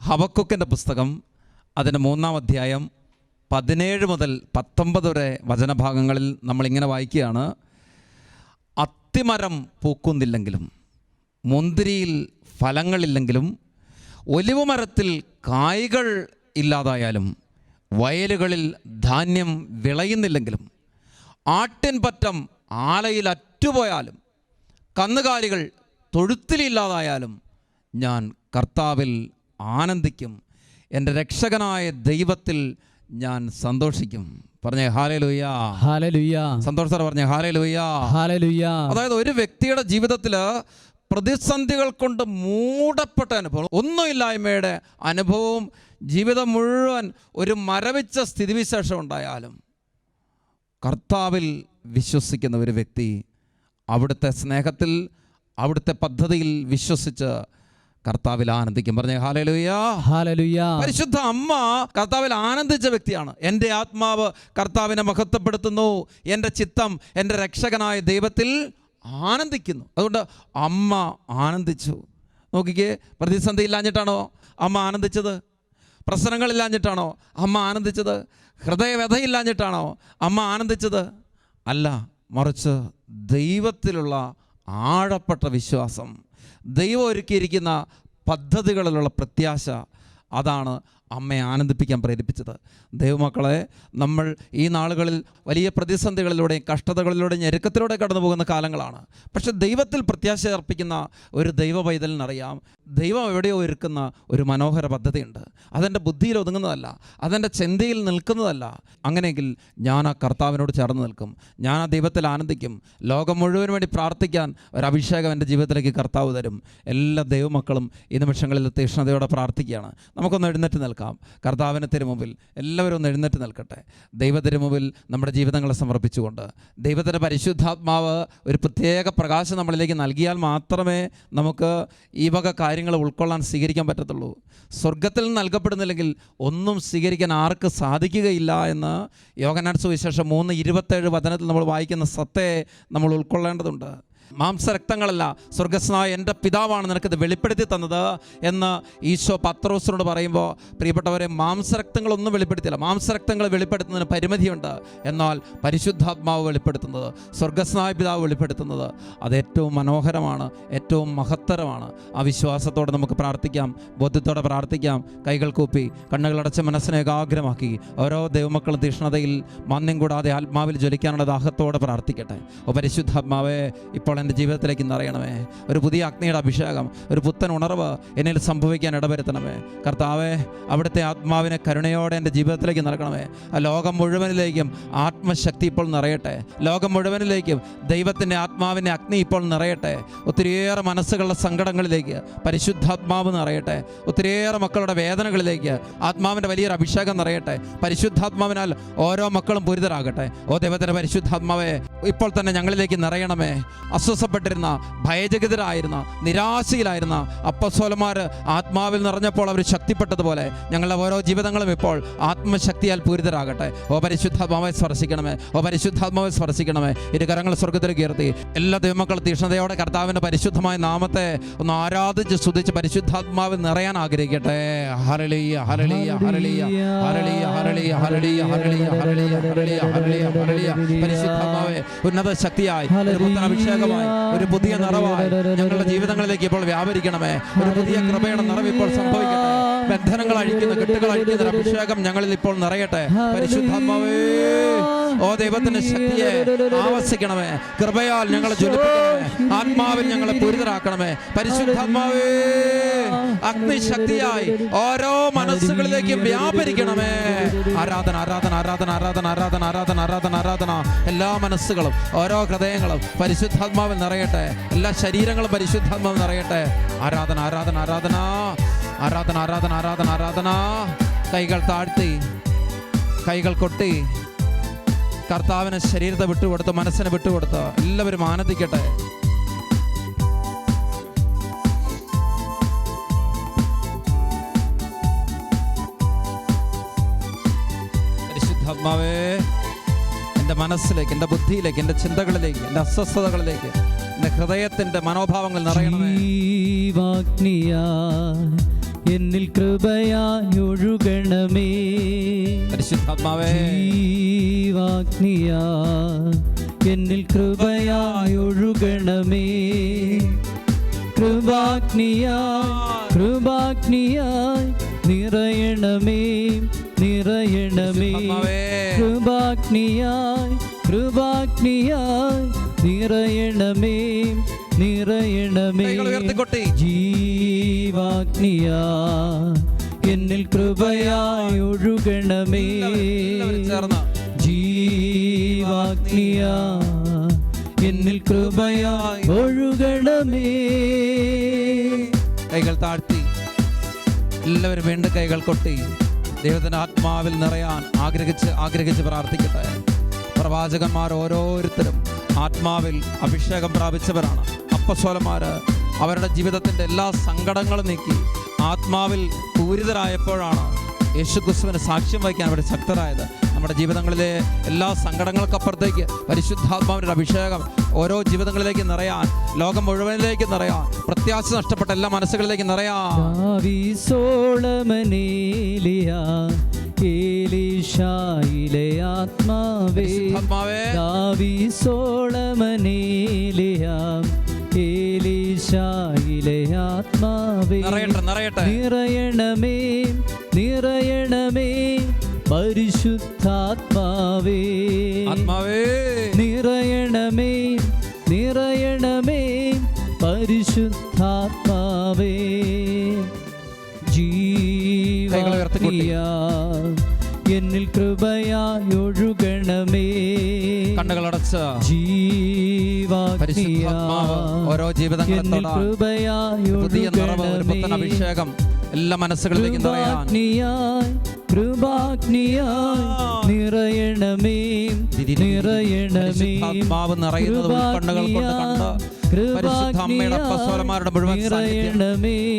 ഹബക്കുക്കിന്റെ പുസ്തകം അതിന്റെ മൂന്നാം അധ്യായം പതിനേഴ് മുതൽ പത്തൊമ്പത് വരെ വചനഭാഗങ്ങളിൽ നമ്മളിങ്ങനെ വായിക്കുകയാണ്. അത്തിമരം പൂക്കുന്നില്ലെങ്കിലും മുന്തിരിയിൽ ഫലങ്ങളില്ലെങ്കിലും ഒലിവ് മരത്തിൽ കായ്കൾ ഇല്ലാതായാലും വയലുകളിൽ ധാന്യം വിളയുന്നില്ലെങ്കിലും ആട്ടിൻപറ്റം ആലയിൽ അറ്റുപോയാലും കന്നുകാലികൾ തൊഴുത്തിലില്ലാതായാലും ഞാൻ കർത്താവിൽ ആനന്ദിക്കും. എന്റെ രക്ഷകനായ ദൈവത്തിൽ ഞാൻ സന്തോഷിക്കും. പറഞ്ഞേ ഹാലേ ലുയ്യ ലുയ്യാ സന്തോഷത്തോടെ പറഞ്ഞേ ഹാലേ ലുയ്യ ലുയ്യാ അതായത് ഒരു വ്യക്തിയുടെ ജീവിതത്തിൽ പ്രതിസന്ധികൾ കൊണ്ട് മൂടപ്പെട്ട അനുഭവം ഒന്നുമില്ലായ്മയുടെ അനുഭവവും ജീവിതം മുഴുവൻ ഒരു മരവിച്ച സ്ഥിതിവിശേഷം ഉണ്ടായാലും കർത്താവിൽ വിശ്വസിക്കുന്ന ഒരു വ്യക്തി അവിടുത്തെ സ്നേഹത്തിൽ അവിടുത്തെ പദ്ധതിയിൽ വിശ്വസിച്ച് കർത്താവിൽ ആനന്ദിക്കും. പറഞ്ഞ ഹാലലുയാ. ഹാലലുയാ. പരിശുദ്ധ അമ്മ കർത്താവിൽ ആനന്ദിച്ച വ്യക്തിയാണ്. എന്റെ ആത്മാവ് കർത്താവിനെ മഹത്വപ്പെടുത്തുന്നു. എന്റെ ചിത്തം എന്റെ രക്ഷകനായ ദൈവത്തിൽ ആനന്ദിക്കുന്നു. അതുകൊണ്ട് അമ്മ ആനന്ദിച്ചു. നോക്കിക്കേ പ്രതിസന്ധി ഇല്ലാഞ്ഞിട്ടാണോ അമ്മ ആനന്ദിച്ചത്? പ്രശ്നങ്ങളില്ലാഞ്ഞിട്ടാണോ അമ്മ ആനന്ദിച്ചത്? ഹൃദയവ്യഥയില്ലാഞ്ഞിട്ടാണോ അമ്മ ആനന്ദിച്ചത്? അല്ല മറിച്ച് ദൈവത്തിലുള്ള ആഴപ്പെട്ട വിശ്വാസം ദൈവം ഒരുക്കിയിരിക്കുന്ന പദ്ധതികളിലുള്ള പ്രത്യാശ അതാണ് അമ്മയെ ആനന്ദിപ്പിക്കാൻ പ്രേരിപ്പിച്ചത്. ദൈവമക്കളെ നമ്മൾ ഈ നാളുകളിൽ വലിയ പ്രതിസന്ധികളിലൂടെയും കഷ്ടതകളിലൂടെയും ഞെരുക്കത്തിലൂടെ കടന്നു പോകുന്ന കാലങ്ങളാണ്. പക്ഷെ ദൈവത്തിൽ പ്രത്യാശ അർപ്പിക്കുന്ന ഒരു ദൈവ പൈതലിനറിയാം. ദൈവം എവിടെയോ ഒരുക്കുന്ന ഒരു മനോഹര പദ്ധതിയുണ്ട്. അതെന്റെ ബുദ്ധിയിൽ ഒതുങ്ങുന്നതല്ല. അതെന്റെ ചിന്തയിൽ നിൽക്കുന്നതല്ല. അങ്ങനെയെങ്കിൽ ഞാൻ ആ കർത്താവിനോട് ചേർന്ന് നിൽക്കും. ഞാൻ ആ ദൈവത്തിൽ ആനന്ദിക്കും. ലോകം മുഴുവൻ വേണ്ടി പ്രാർത്ഥിക്കാൻ ഒരു അഭിഷേകം എന്റെ ജീവിതത്തിലേക്ക് കർത്താവ് തരും. എല്ലാ ദൈവമക്കളും ഈ നിമിഷങ്ങളിൽ തീക്ഷ്ണതയോടെ പ്രാർത്ഥിക്കുകയാണ്. നമുക്കൊന്ന് എഴുന്നേറ്റ് നിൽക്കാം. കർത്താവിന് തിരുമുമ്പിൽ എല്ലാവരും ഒന്ന് എഴുന്നേറ്റ് നിൽക്കട്ടെ. ദൈവ തിരുമുമ്പിൽ നമ്മുടെ ജീവിതങ്ങളെ സമർപ്പിച്ചുകൊണ്ട്. ദൈവത്തിന്റെ പരിശുദ്ധാത്മാവ് ഒരു പ്രത്യേക പ്രകാശം നമ്മളിലേക്ക് നൽകിയാൽ മാത്രമേ നമുക്ക് ഈ വക കാര്യങ്ങൾ ഉൾക്കൊള്ളാൻ സ്വീകരിക്കാൻ പറ്റത്തുള്ളൂ. സ്വർഗത്തിൽ നൽകപ്പെടുന്നില്ലെങ്കിൽ ഒന്നും സ്വീകരിക്കാൻ ആർക്ക് സാധിക്കുകയില്ല എന്ന് യോഗനാൻ വിശേഷം മൂന്ന് ഇരുപത്തേഴ് വചനത്തിൽ നമ്മൾ വായിക്കുന്ന സത്തയെ നമ്മൾ ഉൾക്കൊള്ളേണ്ടതുണ്ട്. മാംസരക്തങ്ങളല്ല. സ്വർഗസ്നായ എന്റെ പിതാവാണ് നിനക്കിത് വെളിപ്പെടുത്തി തന്നത് എന്ന് ഈശോ പത്രോസിനോട് പറയുമ്പോൾ പ്രിയപ്പെട്ടവരെ മാംസരക്തങ്ങളൊന്നും വെളിപ്പെടുത്തില്ല മാംസരക്തങ്ങൾ വെളിപ്പെടുത്തുന്നതിന് പരിമിതിയുണ്ട് എന്നാൽ പരിശുദ്ധാത്മാവ് വെളിപ്പെടുത്തുന്നത് സ്വർഗസ്നായ പിതാവ് വെളിപ്പെടുത്തുന്നത് അത് ഏറ്റവും മനോഹരമാണ് ഏറ്റവും മഹത്തരമാണ്. ആ വിശ്വാസത്തോടെ നമുക്ക് പ്രാർത്ഥിക്കാം ബോധ്യത്തോടെ പ്രാർത്ഥിക്കാം കൈകൾ കൂപ്പി കണ്ണുകളടച്ച് മനസ്സിനെ ഏകാഗ്രമാക്കി ഓരോ ദൈവമക്കളും തീഷ്ണതയിൽ മാന്യം കൂടാതെ ആത്മാവിൽ ജ്വലിക്കാനുള്ള ദാഹത്തോടെ പ്രാർത്ഥിക്കട്ടെ. ഓ പരിശുദ്ധാത്മാവേ ഇപ്പോൾ എന്റെ ജീവിതത്തിലേക്ക് നിറയണമേ ഒരു പുതിയ അഗ്നിയുടെ അഭിഷേകം ഒരു പുത്തൻ ഉണർവ് എന്നിൽ സംഭവിക്കാൻ ഇടവരുത്തണമേ. കർത്താവേ അവിടുത്തെ ആത്മാവിനെ കരുണയോടെ എന്റെ ജീവിതത്തിലേക്ക് നിറക്കണമേ ആ ലോകം മുഴുവനിലേക്കും ആത്മശക്തി ഇപ്പോൾ നിറയട്ടെ. ലോകം മുഴുവനിലേക്കും ദൈവത്തിന്റെ ആത്മാവിന്റെ അഗ്നി ഇപ്പോൾ നിറയട്ടെ. ഒത്തിരിയേറെ മനസ്സുകളുടെ സങ്കടങ്ങളിലേക്ക് പരിശുദ്ധാത്മാവ് നിറയട്ടെ. ഒത്തിരിയേറെ മക്കളുടെ വേദനകളിലേക്ക് ആത്മാവിന്റെ വലിയൊരു അഭിഷേകം നിറയട്ടെ. പരിശുദ്ധാത്മാവിനാൽ ഓരോ മക്കളും പൂരിതരാകട്ടെ. ഓ ദൈവത്തിന്റെ പരിശുദ്ധാത്മാവെ ഇപ്പോൾ തന്നെ ഞങ്ങളിലേക്ക് നിറയണമേ. അസ്വസ്ഥപ്പെട്ടിരുന്ന ഭയചകിതരായിരുന്ന നിരാശയിലായിരുന്ന അപ്പസ്വലന്മാർ ആത്മാവിൽ നിറഞ്ഞപ്പോൾ അവർ ശക്തിപ്പെട്ടതുപോലെ ഞങ്ങളുടെ ഓരോ ജീവിതങ്ങളും ഇപ്പോൾ ആത്മശക്തിയാൽ പൂരിതരാകട്ടെ ഓ പരിശുദ്ധാത്മാവെ സ്പർശിക്കണമേ ഓ പരിശുദ്ധാത്മാവെ സ്പർശിക്കണമേ ഇരു കരങ്ങൾ സ്വർഗത്തിലേക്ക് ഉയർത്തി എല്ലാ ദൈവമക്കളും തീക്ഷ്ണതയോടെ കർത്താവിന്റെ പരിശുദ്ധമായ നാമത്തെ ഒന്ന് ആരാധിച്ച് സ്തുതിച്ച് പരിശുദ്ധാത്മാവിൽ നിറയാൻ ആഗ്രഹിക്കട്ടെ ഹരളിയ ഹരളിയ ഹരളിയ ഹരളിയ ഹരളിയ ഹരളിയ ഹരളിയ ഹരളിയ ഹരളിയ ഹരളിയ ഹരളിയ പരിശുദ്ധാത്മാവെ ഉന്നത ശക്തിയായി ഒരു ഒരു പുതിയ നിറവായി. ഞങ്ങളുടെ ജീവിതങ്ങളിലേക്ക് ഇപ്പോൾ വ്യാപരിക്കണമേ. ഒരു പുതിയ കൃപയുടെ നിറവ് ഇപ്പോൾ സംഭവിക്കട്ടെ. ബന്ധനങ്ങൾ അഴിക്കുന്ന കെട്ടുകൾ അഴിക്കുന്ന അഭിഷേകം ഞങ്ങളിൽ ഇപ്പോൾ നിറയട്ടെ. പരിശുദ്ധാത്മാവേ ഓ ദൈവത്തിന്റെ ശക്തിയെ ആവസിക്കണമേ. കൃപയാൽ ഞങ്ങളെ ജ്വലിപ്പിക്കണമേ. ആത്മാവിൽ ഞങ്ങളെ പൂരിതരാക്കണമേ. പരിശുദ്ധാത്മാവേ അഗ്നിശക്തിയായി ഓരോ മനസ്സുകളിലേക്കും വ്യാപരിക്കണമേ. ആരാധന ആരാധന ആരാധന ആരാധന ആരാധന ആരാധന ആരാധന ആരാധന. എല്ലാ മനസ്സുകളും ഓരോ ഹൃദയങ്ങളും പരിശുദ്ധാത്മാവിൽ നിറയട്ടെ. എല്ലാ ശരീരങ്ങളും പരിശുദ്ധാത്മാവിൽ നിറയട്ടെ. ആരാധന ആരാധന ആരാധന. ആരാധന ആരാധന ആരാധന ആരാധന. കൈകൾ താഴ്ത്തി കൈകൾ കൊട്ടി കർത്താവിന് ശരീരത്തെ വിട്ടുകൊടുത്ത് മനസ്സിനെ വിട്ടുകൊടുത്ത് എല്ലാവരും ആനന്ദിക്കട്ടെ. പരിശുദ്ധാത്മാവേ എന്റെ മനസ്സിലേക്ക് എന്റെ ബുദ്ധിയിലേക്ക് എന്റെ ചിന്തകളിലേക്ക് എന്റെ അസ്വസ്ഥതകളിലേക്ക് എന്റെ ഹൃദയത്തിന്റെ മനോഭാവങ്ങൾ നിറയണമേ. എന്നിൽ കൃപയായൊഴുകണമേ. ജീവാഗ്നിയാ എന്നിൽ കൃപയായൊഴുകണമേ. കൃപാഗ്നിയാ കൃപാഗ്നിയ നിറയണമേ നിറയണമേ. കൃപാഗ്നിയ കൃപാഗ്നിയ നിറയണമേ. നിറയണമേ. ഉയർത്തിക്കൊട്ടി ജീവാഗ്നിയാ എന്നിൽ കൃപയായി ഒഴുകണമേ. ജീവാഗ്നിയാ എന്നിൽ കൃപയായി ഒഴുകണമേ. കൈകൾ താഴ്ത്തി. എല്ലാവരും വേണ്ട കൈകൾ കൊട്ടി. ദൈവത്തിന്റെ ആത്മാവിൽ നിറയാൻ ആഗ്രഹിച്ച് ആഗ്രഹിച്ച് പ്രാർത്ഥിക്കട്ടെ. പ്രവാചകന്മാർ ഓരോരുത്തരും ആത്മാവിൽ അഭിഷേകം പ്രാപിച്ചവരാണ്. അപ്പസ്വലന്മാർ അവരുടെ ജീവിതത്തിന്റെ എല്ലാ സങ്കടങ്ങളും നീക്കി ആത്മാവിൽ പൂരിതരായപ്പോഴാണ് യേശു ക്രിസ്തുവിന് സാക്ഷ്യം വഹിക്കാൻ അവർ ശക്തരായത്. നമ്മുടെ ജീവിതങ്ങളിലെ എല്ലാ സങ്കടങ്ങൾക്കപ്പുറത്തേക്ക് പരിശുദ്ധാത്മാവിന്റെ ഒരു അഭിഷേകം ഓരോ ജീവിതങ്ങളിലേക്ക് നിറയാൻ ലോകം മുഴുവനിലേക്ക് നിറയാൻ പ്രത്യാശ നഷ്ടപ്പെട്ട എല്ലാ മനസ്സുകളിലേക്ക് നിറയാൻ. ഏലീഷായിലെ ആത്മാവേ. ആത്മാവേ ദാവീസോളമനേലിയ ഏലീശായിലെ ആത്മാവേ നിറയണമേ നിറയണമേ പരിശുദ്ധാത്മാവേ. ആത്മാവേ. നിറയണമേ നിറയണമേ പരിശുദ്ധാത്മാവേ. ജീവ എന്നിൽ കൃപയായൊഴുകണമേ കണ്ണുകളടച്ച് പരിശുദ്ധാത്മാവ് ഓരോ ജീവിതങ്ങളെ തൊടാൻ പുതിയ നിറവ് ഒരു പുത്തൻ അഭിഷേകം എല്ലാ മനസ്സുകളിലേക്ക് നിറയാൻ. കൃപാഗ്നിയായി നിറയണമേ നിറയണമേ. പരിശുദ്ധാത്മാവ് നിറയുന്നത് കണ്ണുകൾ കൊണ്ട് കണ്ട് പരിശുദ്ധ അമ്മയുടെ അപ്പസ്വലന്മാരുടെ മുഴുവൻ സാന്നിധ്യം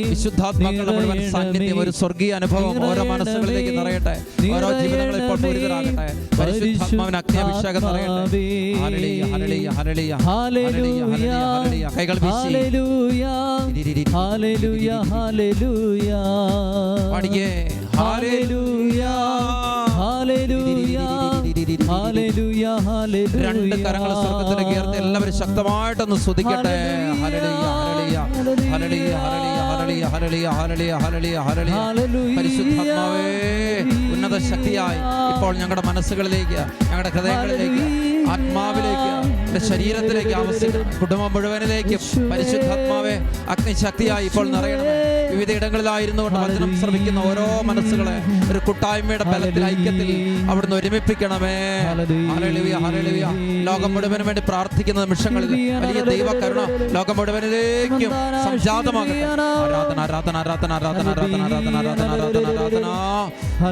വിശുദ്ധാത്മാക്കളുടെ മുഴുവൻ സാന്നിധ്യം ഒരു സ്വർഗീയ അനുഭവം ഓരോ മനസ്സുകളിലേക്ക് നിറയട്ടെ ഓരോ ജീവിതങ്ങളിൽ ഇപ്പോൾ പൂരിതരാകട്ടെ പരിശുദ്ധാത്മാവിന് അഗ്നിഅഭിഷേകം നിറയട്ടെ ഹല്ലേലൂയ ഹല്ലേലൂയ ഹല്ലേലൂയ ഹല്ലേലൂയ ഹല്ലേലൂയ ഹല്ലേലൂയ കൈകൾ വീശി ഹാലലൂയ ഹാലലൂയ പാടിയേ ഹാലലൂയ ഹാലലൂയ ഹാലലൂയ ഹാലലൂയ രണ്ട് കരങ്ങൾ സ്വർഗത്തിലേക്ക് ഉയർത്തി എല്ലാവരും ശക്തമായിട്ടൊന്ന് സ്തുതിക്കട്ടെ പരിശുദ്ധാത്മാവേ ഉന്നത ശക്തിയായി. ഇപ്പോൾ ഞങ്ങളുടെ മനസ്സുകളിലേക്ക് ഞങ്ങളുടെ ഹൃദയങ്ങളിലേക്ക് ആത്മാവിലേക്ക് എന്റെ ശരീരത്തിലേക്ക് ആവശ്യം കുടുംബം മുഴുവനിലേക്കും പരിശുദ്ധാത്മാവെ അഗ്നിശക്തിയായി ഇപ്പോൾ നിറയണമേ. വിവിധ ഇടങ്ങളിലായിരുന്നു കൊണ്ട് വചനം ശ്രമിക്കുന്ന ഓരോ മനസ്സുകളെ ഒരു കൂട്ടായ്മയുടെ ബലത്തിൽ ഐക്യത്തിൽ അവിടുന്ന് ഒരുമിപ്പിക്കണമേ. ഹല്ലേലൂയ. ഹല്ലേലൂയ ലോകം മുഴുവനും വേണ്ടി പ്രാർത്ഥിക്കുന്ന നിമിഷങ്ങളിൽ വലിയ ദൈവ കരുണ ലോകം മുഴുവനിലേക്കും സംജാതമാകട്ടെ. ആരാധന ആരാധന ആരാധന ആരാധന ആരാധന ആരാധന ആരാധന ആരാധന ആരാധന.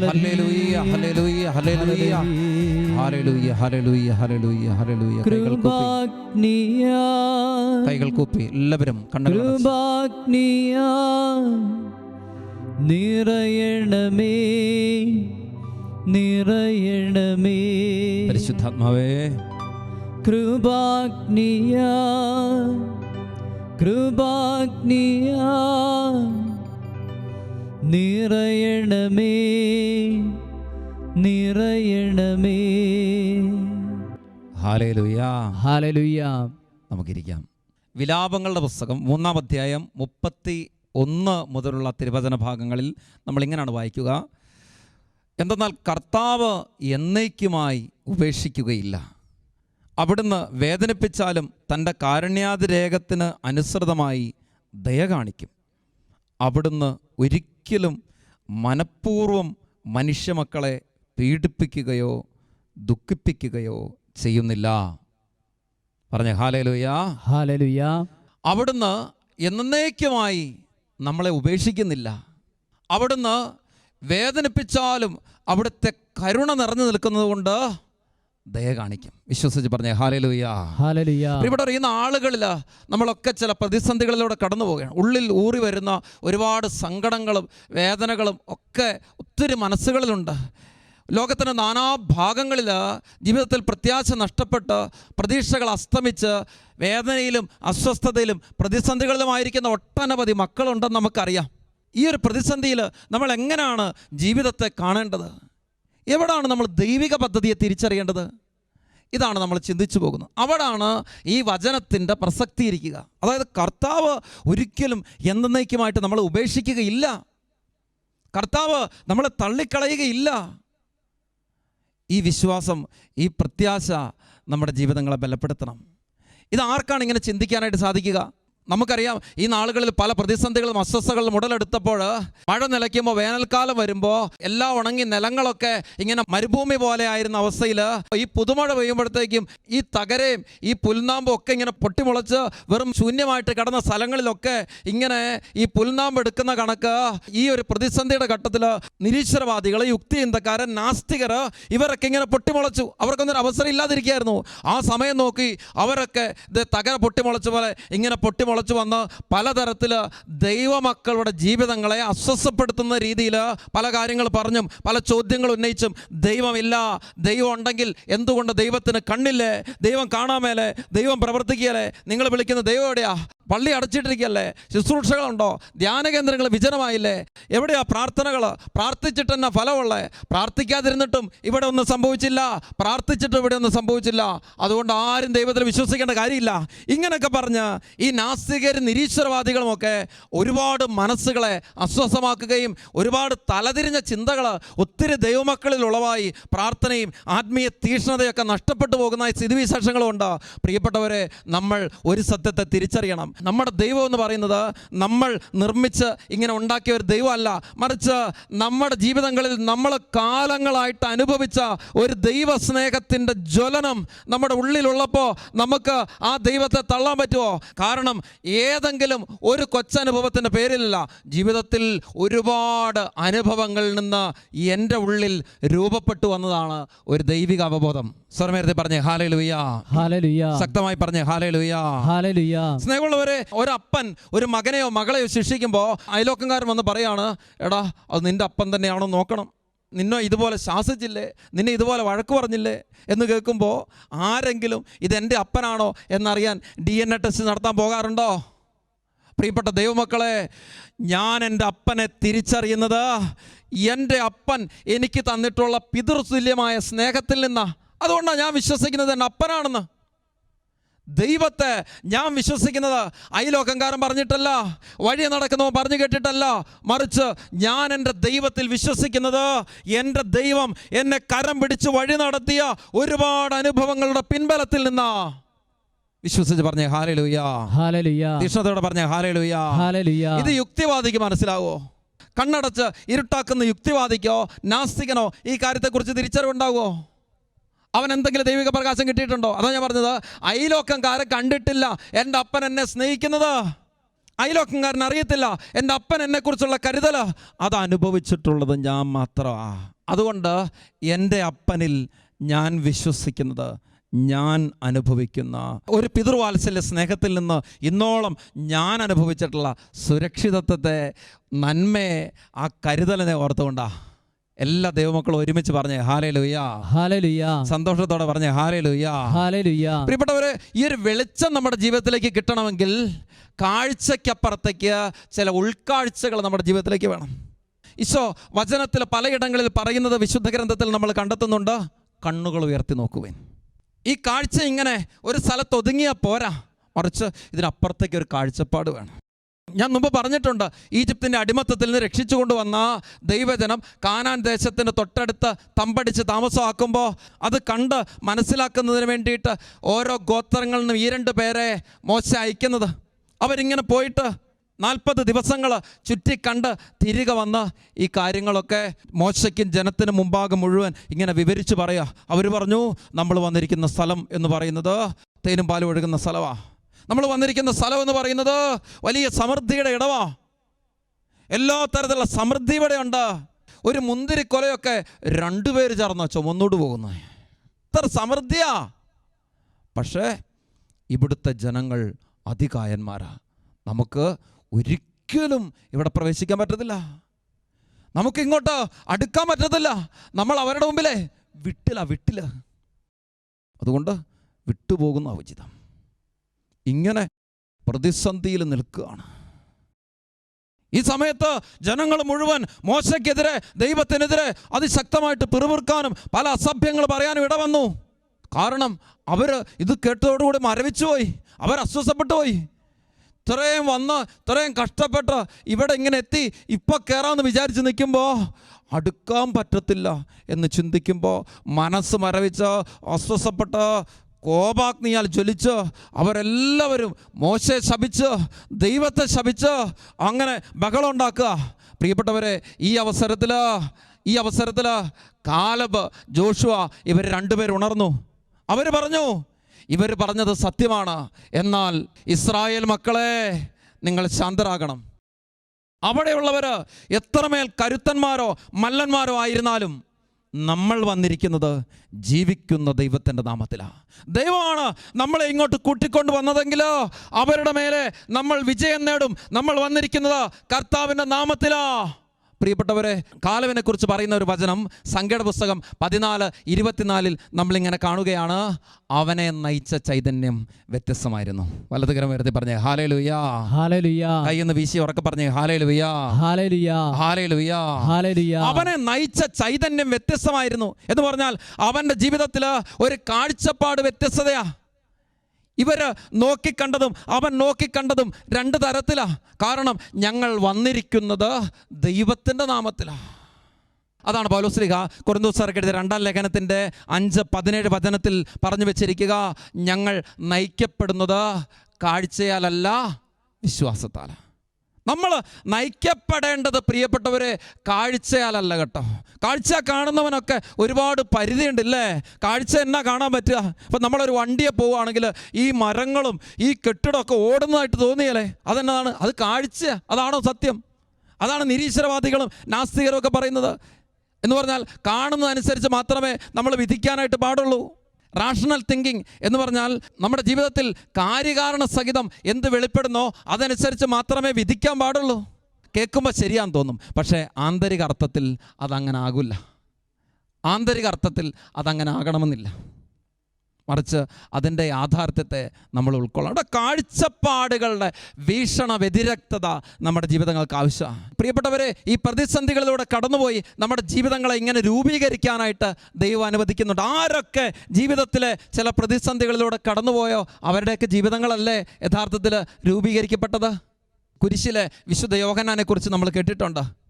ഹല്ലേലൂയ ഹല്ലേലൂയ ഹല്ലേലൂയ. ഹല്ലേലൂയ ഹല്ലേലൂയ ഹല്ലേലൂയ കൈകൾ കൂപ്പി. കൈകൾ കൂപ്പി. എല്ലാവരും കണ്ണുകൾ നിറയണമേ നിറയണമേ. പരിശുദ്ധാത്മാവേ. കൃപാഗ്നിയ കൃപാഗ്നിയ. നിറയണമേ നിറയണമേ. നമുക്കിരിക്കാം. വിലാപങ്ങളുടെ പുസ്തകം മൂന്നാം അധ്യായം മുപ്പത്തി ഒന്ന് മുതലുള്ള തിരുവചന ഭാഗങ്ങളിൽ നമ്മളിങ്ങനെയാണ് വായിക്കുക. എന്തെന്നാൽ കർത്താവ് എന്നേക്കുമായി ഉപേക്ഷിക്കുകയില്ല. അവിടുന്ന് വേദനിപ്പിച്ചാലും തന്റെ കാരുണ്യാതിരേഖത്തിന് അനുസൃതമായി ദയ കാണിക്കും. അവിടുന്ന് ഒരിക്കലും മനഃപൂർവം മനുഷ്യമക്കളെ പീഡിപ്പിക്കുകയോ ദുഃഖിപ്പിക്കുകയോ ചെയ്യുന്നില്ല. പറഞ്ഞ ഹാലലുയാ. ഹാലലുയ്യ അവിടുന്ന് എന്നേക്കുമായി നമ്മളെ ഉപേക്ഷിക്കുന്നില്ല. അവിടുന്ന് വേദനിപ്പിച്ചാലും അവിടുത്തെ കരുണ നിറഞ്ഞു നിൽക്കുന്നത് കൊണ്ട് ദയ കാണിക്കും. വിശ്വസിച്ച് പറഞ്ഞേ ഇവിടെ അറിയുന്ന ആളുകളിൽ നമ്മളൊക്കെ ചില പ്രതിസന്ധികളിലൂടെ കടന്നു പോവുകയാണ്. ഉള്ളിൽ ഊറി വരുന്ന ഒരുപാട് സങ്കടങ്ങളും വേദനകളും ഒക്കെ ഒത്തിരി മനസ്സുകളിലുണ്ട്. ലോകത്തിന്റെ നാനാഭാഗങ്ങളിൽ ജീവിതത്തിൽ പ്രത്യാശ നഷ്ടപ്പെട്ട് പ്രതീക്ഷകൾ അസ്തമിച്ച് വേദനയിലും അസ്വസ്ഥതയിലും പ്രതിസന്ധികളിലുമായിരിക്കുന്ന ഒട്ടനവധി മക്കളുണ്ടെന്ന് നമുക്കറിയാം. ഈ ഒരു പ്രതിസന്ധിയിൽ നമ്മൾ എങ്ങനെയാണ് ജീവിതത്തെ കാണേണ്ടത്? എവിടാണ് നമ്മൾ ദൈവിക പദ്ധതിയെ തിരിച്ചറിയേണ്ടത്? ഇതാണ് നമ്മൾ ചിന്തിച്ചു പോകുന്നത്. അവിടാണ് ഈ വചനത്തിന്റെ പ്രസക്തി ഇരിക്കുക. അതായത് കർത്താവ് ഒരിക്കലും എന്നേക്കുമായിട്ട് നമ്മൾ ഉപേക്ഷിക്കുകയില്ല. കർത്താവ് നമ്മളെ തള്ളിക്കളയുകയില്ല. ഈ വിശ്വാസം ഈ പ്രത്യാശ നമ്മുടെ ജീവിതങ്ങളെ ബലപ്പെടുത്തണം. ഇത് ആർക്കാണ് ഇങ്ങനെ ചിന്തിക്കാനായിട്ട് സാധിക്കുക? നമുക്കറിയാം ഈ നാളുകളിൽ പല പ്രതിസന്ധികളും അസ്വസ്ഥകളും ഉടലെടുത്തപ്പോൾ മഴ നിലയ്ക്കുമ്പോൾ വേനൽക്കാലം വരുമ്പോൾ എല്ലാ ഉണങ്ങി നിലങ്ങളൊക്കെ ഇങ്ങനെ മരുഭൂമി പോലെ ആയിരുന്ന അവസ്ഥയിൽ ഈ പുതുമഴ പെയ്യുമ്പോഴത്തേക്കും ഈ തകരയും ഈ പുൽനാമ്പും ഒക്കെ ഇങ്ങനെ പൊട്ടിമുളച്ച് വെറും ശൂന്യമായിട്ട് കിടന്ന സ്ഥലങ്ങളിലൊക്കെ ഇങ്ങനെ ഈ പുൽനാമ്പ് എടുക്കുന്ന കണക്ക് ഈ ഒരു പ്രതിസന്ധിയുടെ ഘട്ടത്തിൽ നിരീശ്വരവാദികൾ യുക്തിചിന്തക്കാരൻ നാസ്തികർ ഇവരൊക്കെ ഇങ്ങനെ പൊട്ടിമുളച്ചു. അവർക്കൊന്നൊരു അവസരം ഇല്ലാതിരിക്കുകയായിരുന്നു. ആ സമയം നോക്കി അവരൊക്കെ ഇത് തകര പൊട്ടിമുളച്ച പോലെ ഇങ്ങനെ പൊട്ടിമുളച്ചു വന്ന് പലതരത്തിൽ ദൈവമക്കളുടെ ജീവിതങ്ങളെ അസ്വസ്ഥപ്പെടുത്തുന്ന രീതിയിൽ പല കാര്യങ്ങൾ പറഞ്ഞും പല ചോദ്യങ്ങൾ ഉന്നയിച്ചും ദൈവമില്ല ദൈവം ഉണ്ടെങ്കിൽ എന്തുകൊണ്ട് ദൈവത്തിന് കണ്ണില്ലേ? ദൈവം കാണാമേലേ? ദൈവം പ്രവർത്തിക്കുകയല്ലേ? നിങ്ങൾ വിളിക്കുന്ന ദൈവം എവിടെയാ? പള്ളി അടച്ചിട്ടിരിക്കുകയല്ലേ? ശുശ്രൂഷകളുണ്ടോ? ധ്യാന കേന്ദ്രങ്ങൾ വിജനമായില്ലേ? എവിടെയാ പ്രാർത്ഥനകൾ പ്രാർത്ഥിച്ചിട്ട് തന്നെ ഫലമുള്ളേ? പ്രാർത്ഥിക്കാതിരുന്നിട്ടും ഇവിടെ ഒന്നും സംഭവിച്ചില്ല. പ്രാർത്ഥിച്ചിട്ടും ഇവിടെ ഒന്നും സംഭവിച്ചില്ല. അതുകൊണ്ട് ആരും ദൈവത്തിൽ വിശ്വസിക്കേണ്ട കാര്യമില്ല. ഇങ്ങനെയൊക്കെ പറഞ്ഞ് ഈ നാസ്തികരും നിരീശ്വരവാദികളുമൊക്കെ ഒരുപാട് മനസ്സുകളെ അസ്വസ്ഥമാക്കുകയും ഒരുപാട് തലതിരിഞ്ഞ ചിന്തകൾ ഒത്തിരി ദൈവമക്കളിൽ ഉളവായി പ്രാർത്ഥനയും ആത്മീയ തീക്ഷ്ണതയൊക്കെ നഷ്ടപ്പെട്ടു പോകുന്ന സ്ഥിതിവിശേഷങ്ങളുമുണ്ട് പ്രിയപ്പെട്ടവരെ നമ്മൾ ഒരു സത്യത്തെ തിരിച്ചറിയണം. നമ്മുടെ ദൈവം എന്ന് പറയുന്നത് നമ്മൾ നിർമ്മിച്ച് ഇങ്ങനെ ഉണ്ടാക്കിയ ഒരു ദൈവമല്ല. മറിച്ച് നമ്മുടെ ജീവിതങ്ങളിൽ നമ്മൾ കാലങ്ങളായിട്ട് അനുഭവിച്ച ഒരു ദൈവസ്നേഹത്തിന്റെ ജ്വലനം നമ്മുടെ ഉള്ളിലുള്ളപ്പോൾ നമുക്ക് ആ ദൈവത്തെ തള്ളാൻ പറ്റുമോ കാരണം ഏതെങ്കിലും ഒരു കൊച്ചനുഭവത്തിന്റെ പേരിലല്ല ജീവിതത്തിൽ ഒരുപാട് അനുഭവങ്ങളിൽ നിന്ന് എന്റെ ഉള്ളിൽ രൂപപ്പെട്ടു വന്നതാണ് ഒരു ദൈവിക അവബോധം. സ്വരമേരത്തെ പറഞ്ഞേ ഹാലലുയ. ശക്തമായി പറഞ്ഞേ ഹാലലുയ. സ്നേഹമുള്ളവരെ ഒരപ്പൻ ഒരു മകനെയോ മകളെയോ ശിക്ഷിക്കുമ്പോൾ അയലോക്കംകാരൻ വന്ന് പറയാണ് എടാ അത് നിന്റെ അപ്പൻ തന്നെയാണോ നോക്കണം. നിന്നെ ഇതുപോലെ ശാസിച്ചില്ലേ? നിന്നെ ഇതുപോലെ വഴക്ക് പറഞ്ഞില്ലേ? എന്ന് കേൾക്കുമ്പോൾ ആരെങ്കിലും ഇതെന്റെ അപ്പനാണോ എന്നറിയാൻ ഡി എൻ എ ടെസ്റ്റ് നടത്താൻ പോകാറുണ്ടോ? പ്രിയപ്പെട്ട ദൈവമക്കളെ ഞാൻ എന്റെ അപ്പനെ തിരിച്ചറിയുന്നത് എന്റെ അപ്പൻ എനിക്ക് തന്നിട്ടുള്ള പിതൃതുല്യമായ സ്നേഹത്തിൽ നിന്നാണ് അതുകൊണ്ടാണ് ഞാൻ വിശ്വസിക്കുന്നത് എന്റെ അപ്പനാണെന്ന്. ദൈവത്തെ ഞാൻ വിശ്വസിക്കുന്നത് അയലോക്കംകാരൻ പറഞ്ഞിട്ടല്ല വഴി നടക്കുന്നവൻ പറഞ്ഞു കേട്ടിട്ടല്ല. മറിച്ച് ഞാൻ എന്റെ ദൈവത്തിൽ വിശ്വസിക്കുന്നത് എന്റെ ദൈവം എന്നെ കരം പിടിച്ച് വഴി നടത്തിയ ഒരുപാട് അനുഭവങ്ങളുടെ പിൻബലത്തിൽ നിന്നാ. വിശ്വസിച്ച് പറഞ്ഞേ ഹാലേ ലൂയ ഹാലലുയ. തീഷ്ണതയോടെ പറഞ്ഞേ ഹാലേ ലൂയ ഇത് യുക്തിവാദിക്ക് മനസ്സിലാവോ? കണ്ണടച്ച് ഇരുട്ടാക്കുന്ന യുക്തിവാദിക്കോ നാസ്തികനോ ഈ കാര്യത്തെക്കുറിച്ച് തിരിച്ചറിവുണ്ടാവുമോ അവൻ എന്തെങ്കിലും ദൈവിക പ്രകാശം കിട്ടിയിട്ടുണ്ടോ? അതാ ഞാൻ പറഞ്ഞത് അയലോക്കംകാരെ കണ്ടിട്ടില്ല. എന്റെ അപ്പൻ എന്നെ സ്നേഹിക്കുന്നത്. അയലോക്കംകാരൻ അറിയത്തില്ല. എന്റെ അപ്പൻ എന്നെക്കുറിച്ചുള്ള കരുതൽ. അത് അനുഭവിച്ചിട്ടുള്ളത് ഞാൻ മാത്രമാ. അതുകൊണ്ട് എന്റെ അപ്പനിൽ ഞാൻ വിശ്വസിക്കുന്നത് ഞാൻ അനുഭവിക്കുന്ന ഒരു പിതൃവാത്സല്യ സ്നേഹത്തിൽ നിന്ന് ഇന്നോളം ഞാൻ അനുഭവിച്ചിട്ടുള്ള സുരക്ഷിതത്വത്തെ നന്മയെ ആ കരുതലിനെ ഓർത്തുകൊണ്ടാ. എല്ലാ ദൈവമക്കളും ഒരുമിച്ച് പറഞ്ഞേ ഹാലേ ലുയാ ഹാലേ ലുയാ സന്തോഷത്തോടെ പറഞ്ഞേ ഹാലേ ലുയാ ഹാലേ ലുയാ പ്രിയപ്പെട്ടവരെ ഈ ഒരു വെളിച്ചം നമ്മുടെ ജീവിതത്തിലേക്ക് കിട്ടണമെങ്കിൽ കാഴ്ചയ്ക്കപ്പുറത്തേക്ക് ചില ഉൾക്കാഴ്ചകൾ നമ്മുടെ ജീവിതത്തിലേക്ക് വേണം. ഈശോ വചനത്തിൽ പലയിടങ്ങളിൽ പറയുന്നത് വിശുദ്ധ ഗ്രന്ഥത്തിൽ നമ്മൾ കണ്ടെത്തുന്നുണ്ട്. കണ്ണുകൾ ഉയർത്തി നോക്കുവേൻ. ഈ കാഴ്ച ഇങ്ങനെ ഒരു സ്ഥലത്ത് ഒതുങ്ങിയാൽ പോരാ. മറിച്ച് ഇതിനപ്പുറത്തേക്ക് ഒരു കാഴ്ചപ്പാട് വേണം. ഞാൻ മുമ്പ് പറഞ്ഞിട്ടുണ്ട് ഈജിപ്തിന്റെ അടിമത്തത്തിൽ നിന്ന് രക്ഷിച്ചു കൊണ്ടുവന്ന ദൈവജനം കാനാൻ ദേശത്തിന് തൊട്ടടുത്ത് തമ്പടിച്ച് താമസമാക്കുമ്പോൾ അത് കണ്ട് മനസ്സിലാക്കുന്നതിന് വേണ്ടിയിട്ട് ഓരോ ഗോത്രങ്ങളിൽ നിന്നും ഈ രണ്ട് പേരെ മോശ അയക്കുന്നത്. അവരിങ്ങനെ പോയിട്ട് നാൽപ്പത് ദിവസങ്ങൾ ചുറ്റിക്കണ്ട് തിരികെ വന്ന് ഈ കാര്യങ്ങളൊക്കെ മോശയ്ക്കും ജനത്തിന് മുമ്പാകെ മുഴുവൻ ഇങ്ങനെ വിവരിച്ച് പറയുക. അവർ പറഞ്ഞു നമ്മൾ വന്നിരിക്കുന്ന സ്ഥലം എന്ന് പറയുന്നത് തേനും പാലും ഒഴുകുന്ന സ്ഥലമാണ് നമ്മൾ വന്നിരിക്കുന്ന സ്ഥലം എന്ന് പറയുന്നത് വലിയ സമൃദ്ധിയുടെ ഇടവാ. എല്ലാ തരത്തിലുള്ള സമൃദ്ധി ഇവിടെ ഉണ്ട്. ഒരു മുന്തിരിക്കൊലയൊക്കെ രണ്ടുപേര് വെച്ചോ മുന്നോട്ട് പോകുന്നത് ഇത്ര സമൃദ്ധിയാ. പക്ഷേ ഇവിടുത്തെ ജനങ്ങൾ അതികായന്മാരാ. നമുക്ക് ഒരിക്കലും ഇവിടെ പ്രവേശിക്കാൻ പറ്റത്തില്ല. നമുക്ക് ഇങ്ങോട്ട് അടുക്കാൻ പറ്റത്തില്ല. നമ്മൾ അവരുടെ മുമ്പിലെ വിട്ടില്ല വിട്ടില്ല അതുകൊണ്ട് വിട്ടുപോകുന്ന ഉചിതം ഇങ്ങനെ പ്രതിസന്ധിയിൽ നിൽക്കുകയാണ്. ഈ സമയത്ത് ജനങ്ങൾ മുഴുവൻ മോശയ്ക്കെതിരെ ദൈവത്തിനെതിരെ അതിശക്തമായിട്ട് പിറുപിറുക്കാനും പല അസഭ്യങ്ങൾ പറയാനും ഇടവന്നു. കാരണം അവർ ഇത് കേട്ടതോടുകൂടി മരവിച്ചു പോയി അവർ അസ്വസ്ഥപ്പെട്ടു പോയി ഇത്രയും വന്ന് ഇത്രയും കഷ്ടപ്പെട്ട് ഇവിടെ ഇങ്ങനെ എത്തി ഇപ്പം കയറാമെന്ന് വിചാരിച്ച് നിൽക്കുമ്പോൾ അടുക്കാൻ പറ്റത്തില്ല എന്ന് ചിന്തിക്കുമ്പോൾ മനസ്സ് മരവിച്ച് അസ്വസ്ഥപ്പെട്ട് കോപാഗ്നിയാൽ ജ്വലിച്ച് അവരെല്ലാവരും മോശയെ ശപിച്ച് ദൈവത്തെ ശപിച്ച് അങ്ങനെ ബഹളം ഉണ്ടാക്കുക പ്രിയപ്പെട്ടവരെ ഈ അവസരത്തിൽ ഈ അവസരത്തിൽ കാലബ് ജോഷുവ ഇവർ രണ്ടുപേർ ഉണർന്നു. അവർ പറഞ്ഞു ഇവർ പറഞ്ഞത് സത്യമാണ്. എന്നാൽ ഇസ്രായേൽ മക്കളെ നിങ്ങൾ ശാന്തരാകണം. അവിടെയുള്ളവർ എത്രമേൽ കരുത്തന്മാരോ മല്ലന്മാരോ ആയിരുന്നാലും നമ്മൾ വന്നിരിക്കുന്നത് ജീവിക്കുന്ന ദൈവത്തിന്റെ നാമത്തിലാണ് ദൈവമാണ് നമ്മളെ ഇങ്ങോട്ട് കൂട്ടിക്കൊണ്ട് വന്നതെങ്കിൽ അവരുടെ മേലെ നമ്മൾ വിജയം നേടും. നമ്മൾ വന്നിരിക്കുന്നത് കർത്താവിന്റെ നാമത്തിലാ. പ്രിയപ്പെട്ടവരെ കാലവിനെ കുറിച്ച് പറയുന്ന ഒരു വചനം സംഖ്യയുടെ പുസ്തകം പതിനാല് ഇരുപത്തിനാലിൽ നമ്മളിങ്ങനെ കാണുകയാണ്. അവനെ നയിച്ച ചൈതന്യം വ്യത്യസ്തമായിരുന്നു. വലതുകരം വരുത്തി പറഞ്ഞേ ഹാലേ ലുയാ ഹാലലുയ കൈയൊന്ന് വീശി ഉറക്കെ പറഞ്ഞേ ഹാലേ ലുയാ ഹാലലുയ. ഹാലേ ലുയാ ഹാലലുയ. അവനെ നയിച്ച ചൈതന്യം വ്യത്യസ്തമായിരുന്നു. എന്ന് പറഞ്ഞാൽ അവന്റെ ജീവിതത്തിൽ ഒരു കാഴ്ചപ്പാട് വ്യത്യസ്തതയാ. ഇവർ നോക്കിക്കണ്ടതും അവൻ നോക്കിക്കണ്ടതും രണ്ട് തരത്തിലാണ് കാരണം ഞങ്ങൾ വന്നിരിക്കുന്നത് ദൈവത്തിന്റെ നാമത്തിലാണ് അതാണ് പൗലോസ്ലിഹ കുറുന്തോസർക്ക് എഴുതിയ രണ്ടാം ലേഖനത്തിന്റെ അഞ്ച് പതിനേഴ് വചനത്തിൽ പറഞ്ഞു വെച്ചിരിക്കുക ഞങ്ങൾ നയിക്കപ്പെടുന്നത് കാഴ്ചയാലല്ല വിശ്വാസത്താലാണ് നമ്മൾ നയിക്കപ്പെടേണ്ടത് പ്രിയപ്പെട്ടവരെ കാഴ്ചയാലല്ല കേട്ടോ. കാഴ്ച കാണുന്നവനൊക്കെ ഒരുപാട് പരിധിയുണ്ടല്ലേ? കാഴ്ച എന്നാ കാണാൻ പറ്റുക? ഇപ്പം നമ്മളൊരു വണ്ടിയെ പോവുകയാണെങ്കിൽ ഈ മരങ്ങളും ഈ കെട്ടിടമൊക്കെ ഓടുന്നതായിട്ട് തോന്നിയല്ലേ? അതെന്നതാണ് അത് കാഴ്ച. അതാണോ സത്യം? അതാണ് നിരീശ്വരവാദികളും നാസ്തികരും ഒക്കെ പറയുന്നത്. എന്ന് പറഞ്ഞാൽ കാണുന്നതനുസരിച്ച് മാത്രമേ നമ്മൾ വിധിക്കാനായിട്ട് പാടുള്ളൂ. റാഷണൽ തിങ്കിങ് എന്ന് പറഞ്ഞാൽ നമ്മുടെ ജീവിതത്തിൽ കാര്യകാരണ സഹിതം എന്ത് വെളിപ്പെടുന്നോ അതനുസരിച്ച് മാത്രമേ വിധിക്കാൻ പാടുള്ളൂ. കേൾക്കുമ്പോൾ ശരിയാന്ന് തോന്നും. പക്ഷേ ആന്തരിക അർത്ഥത്തിൽ അതങ്ങനെ ആകില്ല. ആന്തരിക അർത്ഥത്തിൽ അതങ്ങനെ ആകണമെന്നില്ല. മറിച്ച് അതിന്റെ യാഥാർത്ഥ്യത്തെ നമ്മൾ ഉൾക്കൊള്ളണം. അവിടെ കാഴ്ചപ്പാടുകളുടെ വീക്ഷണ വ്യതിരക്തത നമ്മുടെ ജീവിതങ്ങൾക്ക് ആവശ്യമാണ് പ്രിയപ്പെട്ടവരെ ഈ പ്രതിസന്ധികളിലൂടെ കടന്നുപോയി നമ്മുടെ ജീവിതങ്ങളെ ഇങ്ങനെ രൂപീകരിക്കാനായിട്ട് ദൈവം അനുവദിക്കുന്നുണ്ട്. ആരൊക്കെ ജീവിതത്തിലെ ചില പ്രതിസന്ധികളിലൂടെ കടന്നുപോയോ അവരുടെയൊക്കെ ജീവിതങ്ങളല്ലേ യഥാർത്ഥത്തിൽ രൂപീകരിക്കപ്പെട്ടത്? കുരിശിലെ വിശുദ്ധ യോഹനാനെക്കുറിച്ച് നമ്മൾ കേട്ടിട്ടുണ്ട്.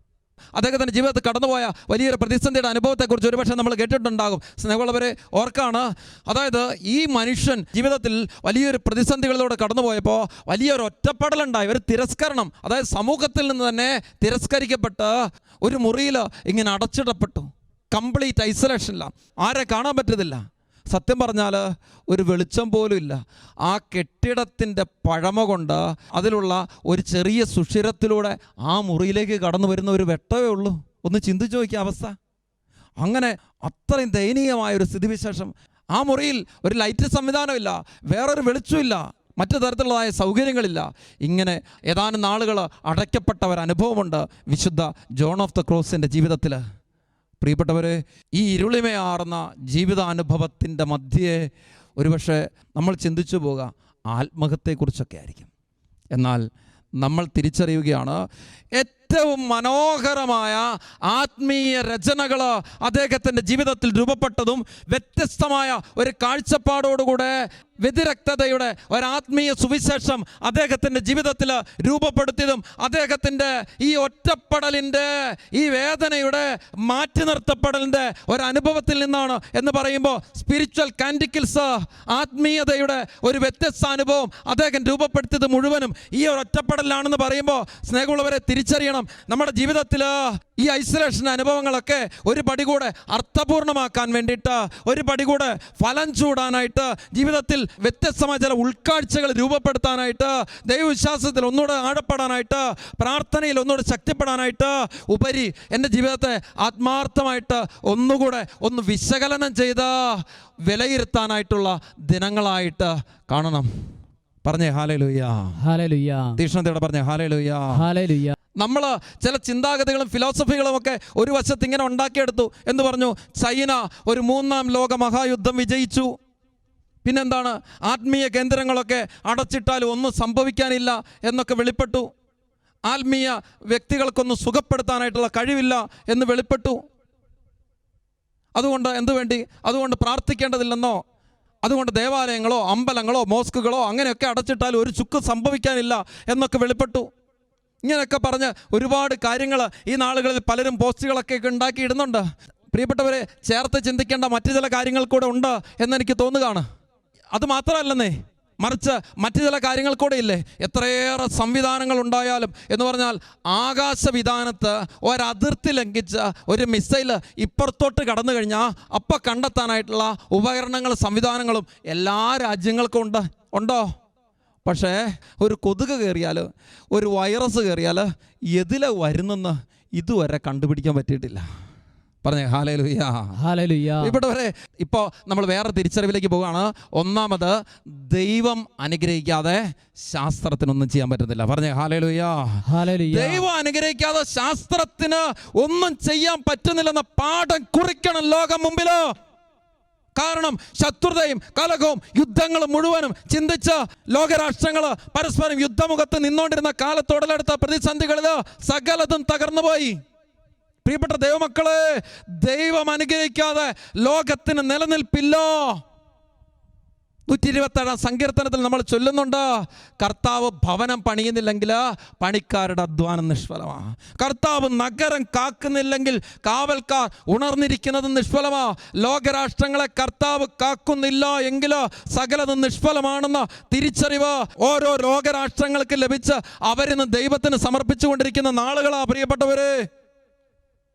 അദ്ദേഹത്തിന്റെ ജീവിതത്തിൽ കടന്നുപോയ വലിയൊരു പ്രതിസന്ധിയുടെ അനുഭവത്തെക്കുറിച്ച് ഒരുപക്ഷെ നമ്മൾ കേട്ടിട്ടുണ്ടാകും. സ്നേഹമുള്ളവരെ ഓർക്കാണ്. അതായത് ഈ മനുഷ്യൻ ജീവിതത്തിൽ വലിയൊരു പ്രതിസന്ധികളിലൂടെ കടന്നുപോയപ്പോൾ വലിയൊരു ഒറ്റപ്പെടലുണ്ടായി. ഒരു തിരസ്കരണം അതായത് സമൂഹത്തിൽ നിന്ന് തന്നെ തിരസ്കരിക്കപ്പെട്ട് ഒരു മുറിയിൽ ഇങ്ങനെ അടച്ചിടപ്പെട്ടു. കംപ്ലീറ്റ് ഐസൊലേഷനിലാണ് ആരെ കാണാൻ പറ്റത്തില്ല. സത്യം പറഞ്ഞാൽ ഒരു വെളിച്ചം പോലും ഇല്ല. ആ കെട്ടിടത്തിന്റെ പഴമ കൊണ്ട് അതിലുള്ള ഒരു ചെറിയ സുഷിരത്തിലൂടെ ആ മുറിയിലേക്ക് കടന്നു വരുന്ന ഒരു വെട്ടമേ ഉള്ളൂ. ഒന്ന് ചിന്തിച്ചു നോക്കിയ അവസ്ഥ. അങ്ങനെ അത്രയും ദയനീയമായ ഒരു സ്ഥിതിവിശേഷം. ആ മുറിയിൽ ഒരു ലൈറ്റ് സംവിധാനമില്ല വേറൊരു വെളിച്ചമില്ല മറ്റു തരത്തിലുള്ളതായ സൗകര്യങ്ങളില്ല. ഇങ്ങനെ ഏതാനും നാളുകൾ അടയ്ക്കപ്പെട്ട ഒരു അനുഭവമുണ്ട് വിശുദ്ധ ജോൺ ഓഫ് ദ ക്രോസിന്റെ ജീവിതത്തിൽ പ്രിയപ്പെട്ടവരെ ഈ ഇരുളിമയാർന്ന ജീവിതാനുഭവത്തിന്റെ മധ്യേ ഒരുപക്ഷെ നമ്മൾ ചിന്തിച്ചു പോകുക ആത്മഹത്യയെക്കുറിച്ചൊക്കെ ആയിരിക്കും എന്നാൽ നമ്മൾ തിരിച്ചറിയുകയാണ് ഏറ്റവും മനോഹരമായ ആത്മീയ രചനകൾ അദ്ദേഹത്തിന്റെ ജീവിതത്തിൽ രൂപപ്പെട്ടതും വ്യത്യസ്തമായ ഒരു കാഴ്ചപ്പാടോടുകൂടെ വ്യതിരക്തതയുടെ ഒരാത്മീയ സുവിശേഷം അദ്ദേഹത്തിന്റെ ജീവിതത്തിൽ രൂപപ്പെടുത്തിയതും അദ്ദേഹത്തിന്റെ ഈ ഒറ്റപ്പെടലിന്റെ ഈ വേദനയുടെ മാറ്റി നിർത്തപ്പെടലിന്റെ ഒരനുഭവത്തിൽ നിന്നാണ് എന്ന് പറയുമ്പോൾ സ്പിരിച്വൽ കാൻഡിക്കിൾസ് ആത്മീയതയുടെ ഒരു വ്യത്യസ്ത അനുഭവം അദ്ദേഹം രൂപപ്പെടുത്തിയത് മുഴുവനും ഈ ഒരു ഒറ്റപ്പെടലാണെന്ന് പറയുമ്പോൾ സ്നേഹമുള്ളവരെ തിരിച്ചറിയണം. നമ്മുടെ ജീവിതത്തിൽ ഈ ഐസൊലേഷൻ അനുഭവങ്ങളൊക്കെ ഒരു പടി കൂടെ അർത്ഥപൂർണമാക്കാൻ വേണ്ടിയിട്ട് ഒരു പടി കൂടെ ഫലം ചൂടാനായിട്ട് ജീവിതത്തിൽ വ്യത്യസ്തമായ ചില ഉൾക്കാഴ്ചകൾ രൂപപ്പെടുത്താനായിട്ട് ദൈവവിശ്വാസത്തിൽ ഒന്നുകൂടെ ആഴപ്പെടാനായിട്ട് പ്രാർത്ഥനയിൽ ഒന്നുകൂടെ ശക്തിപ്പെടാനായിട്ട് ഉപരി എന്റെ ജീവിതത്തെ ആത്മാർത്ഥമായിട്ട് ഒന്നുകൂടെ ഒന്ന് വിശകലനം ചെയ്ത് വിലയിരുത്താനായിട്ടുള്ള ദിനങ്ങളായിട്ട് കാണണം. പറഞ്ഞേ ഹാലേ ലുയ്യ ഹാലലുയ തീക്ഷ്ണതയോടെ പറഞ്ഞേ ഹാലേ ലുയ്യ ഹാലലുയ നമ്മൾ ചില ചിന്താഗതികളും ഫിലോസഫികളും ഒക്കെ ഒരു വശത്ത് ഇങ്ങനെ ഉണ്ടാക്കിയെടുത്തു എന്ന് പറഞ്ഞു. ചൈന ഒരു മൂന്നാം ലോക മഹായുദ്ധം വിജയിച്ചു. പിന്നെന്താണ്? ആത്മീയ കേന്ദ്രങ്ങളൊക്കെ അടച്ചിട്ടാലും ഒന്നും സംഭവിക്കാനില്ല എന്നൊക്കെ വെളിപ്പെട്ടു. ആത്മീയ വ്യക്തികൾക്കൊന്നും സുഖപ്പെടുത്താനായിട്ടുള്ള കഴിവില്ല എന്ന് വെളിപ്പെട്ടു. അതുകൊണ്ട് എന്തു വേണ്ടി അതുകൊണ്ട് പ്രാർത്ഥിക്കേണ്ടതില്ലെന്നോ? അതുകൊണ്ട് ദേവാലയങ്ങളോ അമ്പലങ്ങളോ മോസ്കുകളോ അങ്ങനെയൊക്കെ അടച്ചിട്ടാൽ ഒരു ചുക്ക് സംഭവിക്കാനില്ല എന്നൊക്കെ വെളിപ്പെട്ടു. ഇങ്ങനെയൊക്കെ പറഞ്ഞ് ഒരുപാട് കാര്യങ്ങൾ ഈ നാളുകളിൽ പലരും പോസ്റ്റുകളൊക്കെ ഉണ്ടാക്കിയിടുന്നുണ്ട്. പ്രിയപ്പെട്ടവരെ ചേർത്ത് ചിന്തിക്കേണ്ട മറ്റു ചില കാര്യങ്ങൾ കൂടെ ഉണ്ട് എന്നെനിക്ക് തോന്നുകയാണ്. അത് മാത്രമല്ലെന്നേ മറിച്ച് മറ്റു ചില കാര്യങ്ങൾ കൂടെ ഇല്ലേ? എത്രയേറെ സംവിധാനങ്ങൾ ഉണ്ടായാലും എന്ന് പറഞ്ഞാൽ ആകാശ ആകാശവിധാനത്ത് ഒരതിർത്തി ലംഘിച്ച ഒരു മിസൈൽ ഇപ്പുറത്തോട്ട് കടന്നു കഴിഞ്ഞാൽ അപ്പം കണ്ടെത്താനായിട്ടുള്ള ഉപകരണങ്ങൾ സംവിധാനങ്ങളും എല്ലാ രാജ്യങ്ങൾക്കും ഉണ്ട്. ഉണ്ടോ? പക്ഷേ ഒരു കൊതുക് കയറിയാൽ ഒരു വൈറസ് കയറിയാൽ എതിലെ വരുന്നെന്ന് ഇതുവരെ കണ്ടുപിടിക്കാൻ പറ്റിയിട്ടില്ല. പറഞ്ഞേ ഹാലേ ഇവിടെ ഇവിടെവരെ ഇപ്പോൾ നമ്മൾ വേറെ തിരിച്ചറിവിലേക്ക് പോവുകയാണ്. ഒന്നാമത് ദൈവം അനുഗ്രഹിക്കാതെ ശാസ്ത്രത്തിനൊന്നും ചെയ്യാൻ പറ്റുന്നില്ല. പറഞ്ഞേ ഹാലേലുയ്യ ഹാലലുയ. ദൈവം അനുഗ്രഹിക്കാതെ ശാസ്ത്രത്തിന് ഒന്നും ചെയ്യാൻ പറ്റുന്നില്ലെന്ന പാഠം കുറിക്കണം ലോകം മുമ്പിൽ. കാരണം ശത്രുതയും കലകവും യുദ്ധങ്ങളും മുഴുവനും ചിന്തിച്ച ലോകരാഷ്ട്രങ്ങൾ പരസ്പരം യുദ്ധമുഖത്ത് നിന്നോണ്ടിരുന്ന കാലത്തോടലെടുത്ത പ്രതിസന്ധികളിൽ സകലതും തകർന്നുപോയി. പ്രിയപ്പെട്ട ദൈവമക്കളെ ദൈവം അനുഗ്രഹിക്കാതെ ലോകത്തിന് നിലനിൽപ്പില്ലോ. നൂറ്റി ഇരുപത്തേഴാം സങ്കീർത്തനത്തിൽ നമ്മൾ ചൊല്ലുന്നുണ്ട് കർത്താവ് ഭവനം പണിയുന്നില്ലെങ്കിൽ പണിക്കാരുടെ അധ്വാനം നിഷ്ഫലമാ. കർത്താവ് നഗരം കാക്കുന്നില്ലെങ്കിൽ കാവൽക്കാർ ഉണർന്നിരിക്കുന്നത് നിഷ്ഫലമാ. ലോകരാഷ്ട്രങ്ങളെ കർത്താവ് കാക്കുന്നില്ല എങ്കിൽ സകലത് നിഷ്ഫലമാണെന്ന് തിരിച്ചറിവ്. ഓരോ ലോകരാഷ്ട്രങ്ങൾക്ക് ലഭിച്ച് അവരിന്ന് ദൈവത്തിന് സമർപ്പിച്ചുകൊണ്ടിരിക്കുന്ന നാളുകളാ പ്രിയപ്പെട്ടവരെ.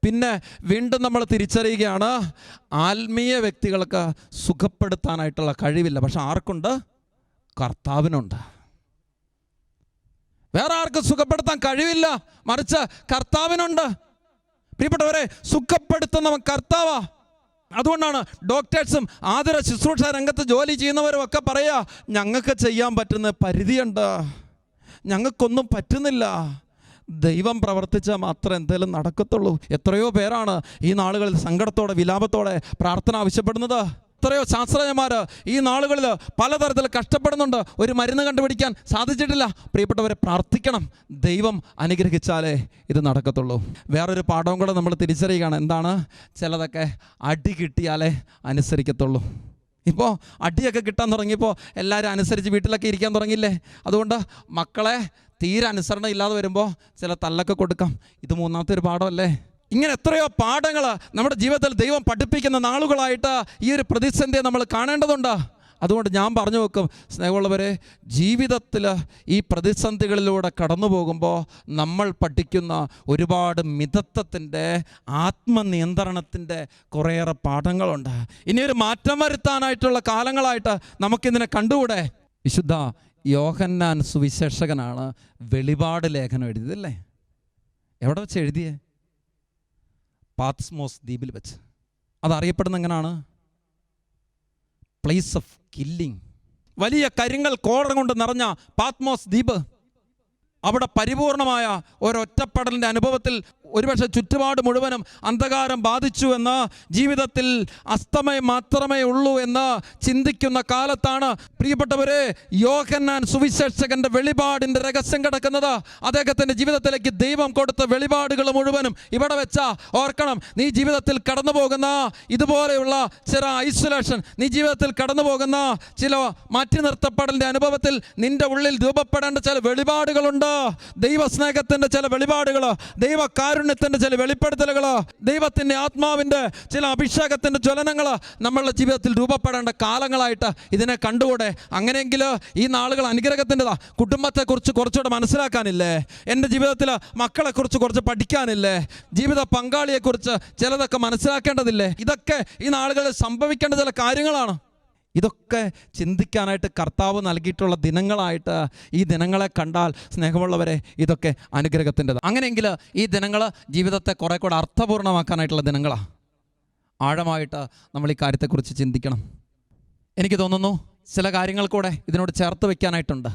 പിന്നെ വീണ്ടും നമ്മൾ തിരിച്ചറിയുകയാണ് ആത്മീയ വ്യക്തികൾക്ക് സുഖപ്പെടുത്താനായിട്ടുള്ള കഴിവില്ല. പക്ഷെ ആർക്കുണ്ട്? കർത്താവിനുണ്ട്. വേറെ ആർക്കും സുഖപ്പെടുത്താൻ കഴിവില്ല. മറിച്ച് കർത്താവിനുണ്ട്. പ്രിയപ്പെട്ടവരെ സുഖപ്പെടുത്തുന്നവൻ കർത്താവാ. അതുകൊണ്ടാണ് ഡോക്ടേഴ്സും ആതുര ശുശ്രൂഷ രംഗത്ത് ജോലി ചെയ്യുന്നവരും ഒക്കെ പറയുക ഞങ്ങൾക്ക് ചെയ്യാൻ പറ്റുന്ന പരിധിയുണ്ട്. ഞങ്ങൾക്കൊന്നും പറ്റുന്നില്ല. ദൈവം പ്രവർത്തിച്ചാൽ മാത്രമേ എന്തെങ്കിലും നടക്കത്തുള്ളൂ. എത്രയോ പേരാണ് ഈ നാളുകളിൽ സങ്കടത്തോടെ വിലാപത്തോടെ പ്രാർത്ഥന ആവശ്യപ്പെടുന്നത്. എത്രയോ ശാസ്ത്രജ്ഞന്മാർ ഈ നാളുകളിൽ പലതരത്തിൽ കഷ്ടപ്പെടുന്നുണ്ട്. ഒരു മരുന്ന് കണ്ടുപിടിക്കാൻ സാധിച്ചിട്ടില്ല. പ്രിയപ്പെട്ടവരെ പ്രാർത്ഥിക്കണം. ദൈവം അനുഗ്രഹിച്ചാലേ ഇത് നടക്കത്തുള്ളൂ. വേറൊരു പാഠവും കൂടെ നമ്മൾ തിരിച്ചറിയുകയാണ്. എന്താണ്? ചിലതൊക്കെ അടി കിട്ടിയാലേ അനുസരിക്കത്തുള്ളൂ. ഇപ്പോൾ അടിയൊക്കെ കിട്ടാൻ തുടങ്ങിയപ്പോൾ എല്ലാവരും അനുസരിച്ച് വീട്ടിലൊക്കെ ഇരിക്കാൻ തുടങ്ങിയില്ലേ? അതുകൊണ്ട് മക്കളെ തീരെ അനുസരണം ഇല്ലാതെ വരുമ്പോൾ ചില തല്ലൊക്കെ കൊടുക്കാം. ഇത് മൂന്നാമത്തെ ഒരു പാഠമല്ലേ? ഇങ്ങനെ എത്രയോ പാഠങ്ങൾ നമ്മുടെ ജീവിതത്തിൽ ദൈവം പഠിപ്പിക്കുന്ന നാളുകളായിട്ട് ഈ ഒരു പ്രതിസന്ധിയെ നമ്മൾ കാണേണ്ടതുണ്ട്. അതുകൊണ്ട് ഞാൻ പറഞ്ഞു വെക്കും സ്നേഹമുള്ളവരെ ജീവിതത്തിൽ ഈ പ്രതിസന്ധികളിലൂടെ കടന്നു പോകുമ്പോൾ നമ്മൾ പഠിക്കുന്ന ഒരുപാട് മിതത്വത്തിന്റെ ആത്മനിയന്ത്രണത്തിന്റെ കുറേയേറെ പാഠങ്ങളുണ്ട്. ഇനിയൊരു മാറ്റം വരുത്താനായിട്ടുള്ള കാലങ്ങളായിട്ട് നമുക്കിതിനെ കണ്ടുകൂടെ? വിശുദ്ധ യോഹന്നാൻ സുവിശേഷകനാണ് വെളിപാട് ലേഖനം എഴുതിയതല്ലേ എവിടെ വെച്ച് എഴുതിയേ? പാത്സ്മോസ് ദ്വീപിൽ വെച്ച്. അതറിയപ്പെടുന്ന എങ്ങനെയാണ് പ്ലേസ് ഓഫ് കില്ലിംഗ് വലിയ കരിങ്കൽ കോടം കൊണ്ട് നിറഞ്ഞ പാത്മോസ് ദ്വീപ്. അവിടെ പരിപൂർണമായ ഒരൊറ്റപ്പെടലിന്റെ അനുഭവത്തിൽ ഒരുപക്ഷെ ചുറ്റുപാട് മുഴുവനും അന്ധകാരം ബാധിച്ചു എന്ന് ജീവിതത്തിൽ അസ്തമയം മാത്രമേ ഉള്ളൂ എന്ന് ചിന്തിക്കുന്ന കാലത്താണ് പ്രിയപ്പെട്ടവരെ യോഹന്നാൻ സുവിശേഷകന്റെ വെളിപാടിന്റെ രഹസ്യം കിടക്കുന്നത്. അദ്ദേഹത്തിന്റെ ജീവിതത്തിലേക്ക് ദൈവം കൊടുത്ത വെളിപാടുകൾ മുഴുവനും ഇവിടെ വെച്ച ഓർക്കണം. നീ ജീവിതത്തിൽ കടന്നു പോകുന്ന ഇതുപോലെയുള്ള ചില ഐസൊലേഷൻ നീ ജീവിതത്തിൽ കടന്നു പോകുന്ന ചില മാറ്റി നിർത്തപ്പെടലിന്റെ അനുഭവത്തിൽ നിന്റെ ഉള്ളിൽ രൂപപ്പെടേണ്ട ചില വെളിപാടുകളുണ്ട്. ദൈവസ്നേഹത്തിന്റെ ചില വെളിപാടുകൾ ദൈവകാരുണ്യത്തിന്റെ ചില വെളിപ്പെടുത്തലുകൾ ദൈവത്തിന്റെ ആത്മാവിന്റെ ചില അഭിഷേകത്തിന്റെ ജ്വലനങ്ങൾ നമ്മളുടെ ജീവിതത്തിൽ രൂപപ്പെടേണ്ട കാലങ്ങളായിട്ട് ഇതിനെ കണ്ടുകൂടെ? അങ്ങനെയെങ്കിൽ ഈ നാളുകൾ അനുഗ്രഹത്തിന്റെതാ. കുടുംബത്തെക്കുറിച്ച് കുറച്ചുകൂടെ മനസ്സിലാക്കാനില്ലേ? എന്റെ ജീവിതത്തിൽ മക്കളെക്കുറിച്ച് കുറച്ച് പഠിക്കാനില്ലേ? ജീവിത പങ്കാളിയെക്കുറിച്ച് ചിലതൊക്കെ മനസ്സിലാക്കേണ്ടതില്ലേ? ഇതൊക്കെ ഈ നാളുകളിൽ സംഭവിക്കേണ്ട ചില കാര്യങ്ങളാണ്. ഇതൊക്കെ ചിന്തിക്കാനായിട്ട് കർത്താവ് നൽകിയിട്ടുള്ള ദിനങ്ങളായിട്ട് ഈ ദിനങ്ങളെ കണ്ടാൽ സ്നേഹമുള്ളവരെ ഇതൊക്കെ അനുഗ്രഹത്തിന്റെത് അങ്ങനെയെങ്കിൽ ഈ ദിനങ്ങൾ ജീവിതത്തെ കുറേ കൂടെ അർത്ഥപൂർണമാക്കാനായിട്ടുള്ള ദിനങ്ങളാണ് ആഴമായിട്ട് നമ്മൾ ഈ കാര്യത്തെക്കുറിച്ച് ചിന്തിക്കണം. എനിക്ക് തോന്നുന്നു ചില കാര്യങ്ങൾ കൂടെ ഇതിനോട് ചേർത്ത് വയ്ക്കാനായിട്ടുണ്ട്.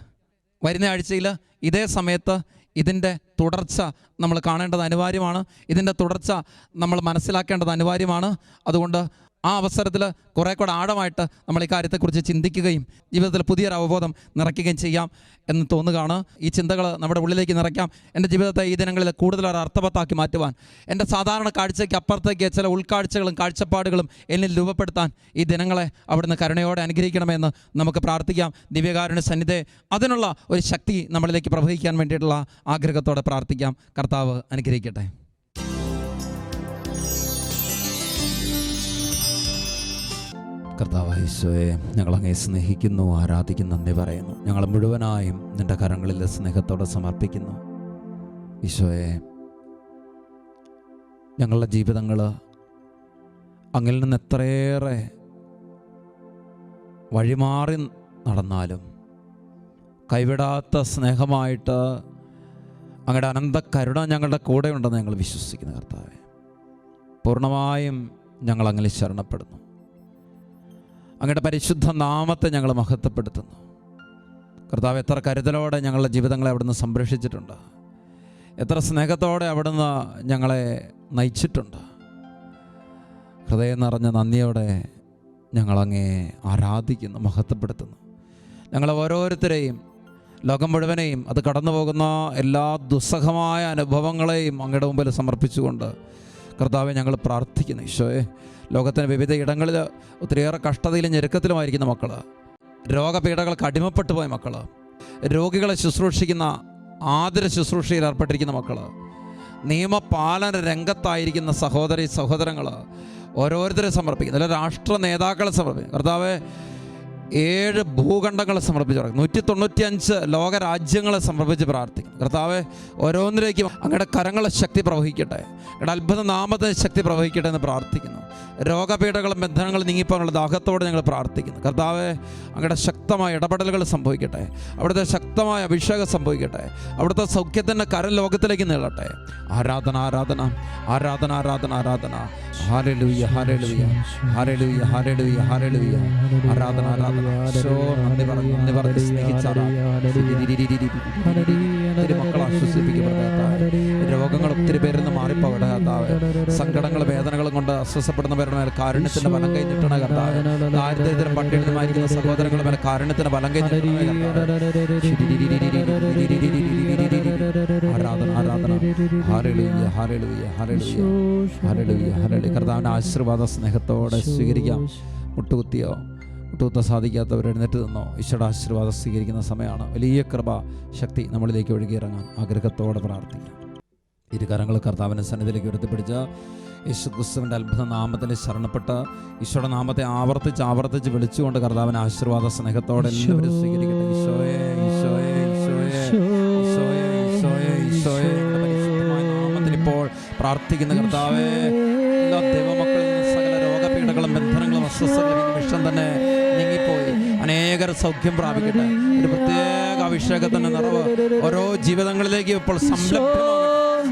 വരുന്ന ആഴ്ചയിൽ ഇതേ സമയത്ത് ഇതിന്റെ തുടർച്ച നമ്മൾ കാണേണ്ടത് അനിവാര്യമാണ്. ഇതിന്റെ തുടർച്ച നമ്മൾ മനസ്സിലാക്കേണ്ടത് അനിവാര്യമാണ്. അതുകൊണ്ട് ആ അവസരത്തിൽ കുറേ കൂടെ ആഴമായിട്ട് നമ്മൾ ഈ കാര്യത്തെക്കുറിച്ച് ചിന്തിക്കുകയും ജീവിതത്തിൽ പുതിയൊരു അവബോധം നിറയ്ക്കുകയും ചെയ്യാം എന്ന് തോന്നുകയാണ്. ഈ ചിന്തകൾ നമ്മുടെ ഉള്ളിലേക്ക് നിറയ്ക്കാം. എന്റെ ജീവിതത്തെ ഈ ദിനങ്ങളിൽ കൂടുതലൊരു അർത്ഥവത്താക്കി മാറ്റുവാൻ എന്റെ സാധാരണ കാഴ്ചയ്ക്ക് അപ്പുറത്തേക്ക് ചില ഉൾക്കാഴ്ചകളും കാഴ്ചപ്പാടുകളും എന്നിൽ രൂപപ്പെടുത്താൻ ഈ ദിനങ്ങളെ അവിടുന്ന് കരുണയോടെ അനുഗ്രഹിക്കണമെന്ന് നമുക്ക് പ്രാർത്ഥിക്കാം. ദിവ്യകാരുണ്യ സന്നിധി അതിനുള്ള ഒരു ശക്തി നമ്മളിലേക്ക് പ്രവഹിക്കാൻ വേണ്ടിയിട്ടുള്ള ആഗ്രഹത്തോടെ പ്രാർത്ഥിക്കാം. കർത്താവ് അനുഗ്രഹിക്കട്ടെ. കർത്താവ് ഈശോയെ ഞങ്ങളങ്ങേ സ്നേഹിക്കുന്നു ആരാധിക്കുന്നു നന്ദി പറയുന്നു. ഞങ്ങൾ മുഴുവനായും നിന്റെ കരങ്ങളിൽ സ്നേഹത്തോടെ സമർപ്പിക്കുന്നു. ഈശോയെ ഞങ്ങളുടെ ജീവിതങ്ങൾ അങ്ങിൽ നിന്ന് എത്രയേറെ വഴിമാറി നടന്നാലും കൈവിടാത്ത സ്നേഹമായിട്ട് അങ്ങയുടെ അനന്ത കരുണ ഞങ്ങളുടെ കൂടെ ഉണ്ടെന്ന് ഞങ്ങൾ വിശ്വസിക്കുന്നു കർത്താവെ. പൂർണമായും ഞങ്ങൾ അങ്ങനെ ശരണപ്പെടുന്നു. അങ്ങയുടെ പരിശുദ്ധ നാമത്തെ ഞങ്ങൾ മഹത്വപ്പെടുത്തുന്നു. കർത്താവ് എത്ര കരുതലോടെ ഞങ്ങളുടെ ജീവിതങ്ങളെ അവിടുന്ന് സംരക്ഷിച്ചിട്ടുണ്ട്. എത്ര സ്നേഹത്തോടെ അവിടുന്ന് ഞങ്ങളെ നയിച്ചിട്ടുണ്ട്. ഹൃദയം നിറഞ്ഞ നന്ദിയോടെ ഞങ്ങളങ്ങേ ആരാധിക്കുന്നു മഹത്വപ്പെടുത്തുന്നു. ഞങ്ങൾ ഓരോരുത്തരെയും ലോകം മുഴുവനെയും അത് കടന്നു പോകുന്ന എല്ലാ ദുസ്സഹമായ അനുഭവങ്ങളെയും അങ്ങയുടെ മുമ്പിൽ സമർപ്പിച്ചുകൊണ്ട് കർത്താവെ ഞങ്ങൾ പ്രാർത്ഥിക്കുന്നു. ഈശോയെ ലോകത്തിന് വിവിധ ഇടങ്ങളിൽ ഒത്തിരിയേറെ കഷ്ടതയിലും ഞെരുക്കത്തിലുമായിരിക്കുന്ന മക്കൾ രോഗപീഠകൾക്ക് അടിമപ്പെട്ടു പോയ മക്കൾ രോഗികളെ ശുശ്രൂഷിക്കുന്ന ആതിര ശുശ്രൂഷയിൽ ഏർപ്പെട്ടിരിക്കുന്ന മക്കൾ നിയമപാലന രംഗത്തായിരിക്കുന്ന സഹോദരി സഹോദരങ്ങൾ ഓരോരുത്തരെ സമർപ്പിക്കുന്നു. അല്ല രാഷ്ട്ര നേതാക്കളെ സമർപ്പിക്കും കർത്താവ് ഏഴ് ഭൂഖണ്ഡങ്ങളെ സമർപ്പിച്ച് പ്രാർത്ഥിക്കും നൂറ്റി തൊണ്ണൂറ്റി അഞ്ച് ലോകരാജ്യങ്ങളെ സമർപ്പിച്ച് പ്രാർത്ഥിക്കും കർത്താവ് ഓരോന്നിലേക്കും അങ്ങയുടെ കരങ്ങളെ ശക്തി പ്രവഹിക്കട്ടെ. അങ്ങയുടെ അത്ഭുത നാമത്തെ ശക്തി പ്രവഹിക്കട്ടെ എന്ന് പ്രാർത്ഥിക്കുന്നു. രോഗപീഠകളും ബന്ധനങ്ങളും നീങ്ങിപ്പോകാനുള്ള ദാഹത്തോടെ ഞങ്ങൾ പ്രാർത്ഥിക്കുന്നു. കർത്താവെ അങ്ങയുടെ ശക്തമായ ഇടപെടലുകൾ സംഭവിക്കട്ടെ. അവിടുത്തെ ശക്തമായ അഭിഷേകം സംഭവിക്കട്ടെ. അവിടുത്തെ സൗഖ്യത്തിന്റെ കരൽ ലോകത്തിലേക്ക് നീളട്ടെ. ആരാധന ആരാധന ആരാധന ആരാധന ആരാധന. ഹാലലുയ്യ ഹാലലുയ്യ ഹാലലുയ്യ ഹാലലുയ്യ ഹാലലുയ്യ ആരാധന ആരാധന. ഈശോ, നന്ദി പറഞ്ഞു നന്ദി പറഞ്ഞ് ആശ്വസിപ്പിക്കപ്പെടാത്ത രോഗങ്ങൾ ഒത്തിരി പേരിൽ നിന്ന് മാറിപ്പോകട്ടെ വേദനകളും കൊണ്ട് അസ്വസ്ഥപ്പെടുന്നവരുടെ സഹോദരന്മാർ കാരുണ്യത്തിന്റെ ഫലം കൈ നീട്ടണ കർത്താവ്. ദാരിദ്ര്യത്തിന് പട്ടിണിതമായിരിക്കുന്ന സഹോദരങ്ങൾ മേലെ കാരുണ്യത്തിന്റെ ഫലം കൈ നീട്ടണ ആശീർവാദ സ്നേഹത്തോടെ സ്വീകരിക്കാം മുട്ടുകുത്തിയോ മുട്ടുകുത്താൻ സാധിക്കാത്തവർ എഴുന്നേറ്റ് നിന്നോ ഈശ്വരുടെ ആശീർവാദം സ്വീകരിക്കുന്ന സമയമാണ് വലിയ കൃപ ശക്തി നമ്മളിലേക്ക് ഒഴുകിയിറങ്ങാൻ ആഗ്രഹത്തോടെ പ്രാർത്ഥിക്കാം ഇരു കരങ്ങൾ കർത്താവിന്റെ സന്നിധിയിലേക്ക് ഉയർത്തിപ്പിടിച്ച യേശു ക്രിസ്തുവിന്റെ അത്ഭുത നാമത്തിൽ ശരണപ്പെട്ട ഈശോയുടെ നാമത്തെ ആവർത്തിച്ച് ആവർത്തിച്ച് വിളിച്ചുകൊണ്ട് കർത്താവിന്റെ ആശീർവാദ സ്നേഹത്തോടെ ഈശോയെ ഈശോയെ ഈശോയെ ഇപ്പോൾ പ്രാർത്ഥിക്കുന്ന കർത്താവേ എല്ലാ സകല ബന്ധനങ്ങളും അസ്വസ്ഥകളും നിമിഷം തന്നെ നീങ്ങിപ്പോയി. അനേകർ സൗഖ്യം പ്രാപിക്കട്ടെ. ഒരു പ്രത്യേക അഭിഷേകത്തിന്റെ നിറവ് ഓരോ ജീവിതങ്ങളിലേക്ക് ഇപ്പോൾ സംലഭ്യമാകട്ടെ